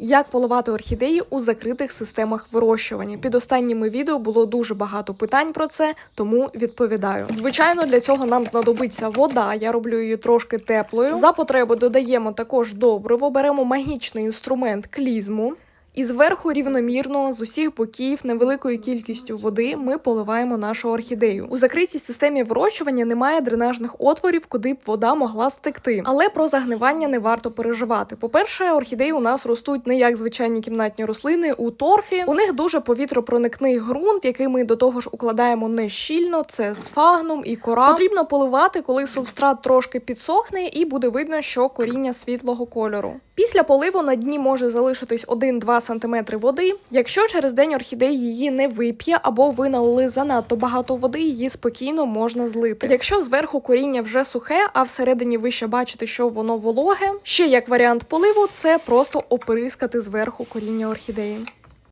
Як поливати орхідеї у закритих системах вирощування? Під останніми відео було дуже багато питань про це, тому відповідаю. Звичайно, для цього нам знадобиться вода. Я роблю її трошки теплою. За потреби додаємо також добриво, беремо магічний інструмент клізму. І зверху рівномірно з усіх боків невеликою кількістю води ми поливаємо нашу орхідею. У закритій системі вирощування немає дренажних отворів, куди б вода могла стекти. Але про загнивання не варто переживати. По-перше, орхідеї у нас ростуть не як звичайні кімнатні рослини у торфі. У них дуже повітропроникний ґрунт, який ми до того ж укладаємо не щільно. Це сфагнум і кора. Потрібно поливати, коли субстрат трошки підсохне, і буде видно, що коріння світлого кольору. Після поливу на дні може залишитись 1-2 см води. Якщо через день орхідея її не вип'є або ви налили занадто багато води, її спокійно можна злити. Якщо зверху коріння вже сухе, а всередині ви ще бачите, що воно вологе. Ще як варіант поливу, це просто оприскати зверху коріння орхідеї.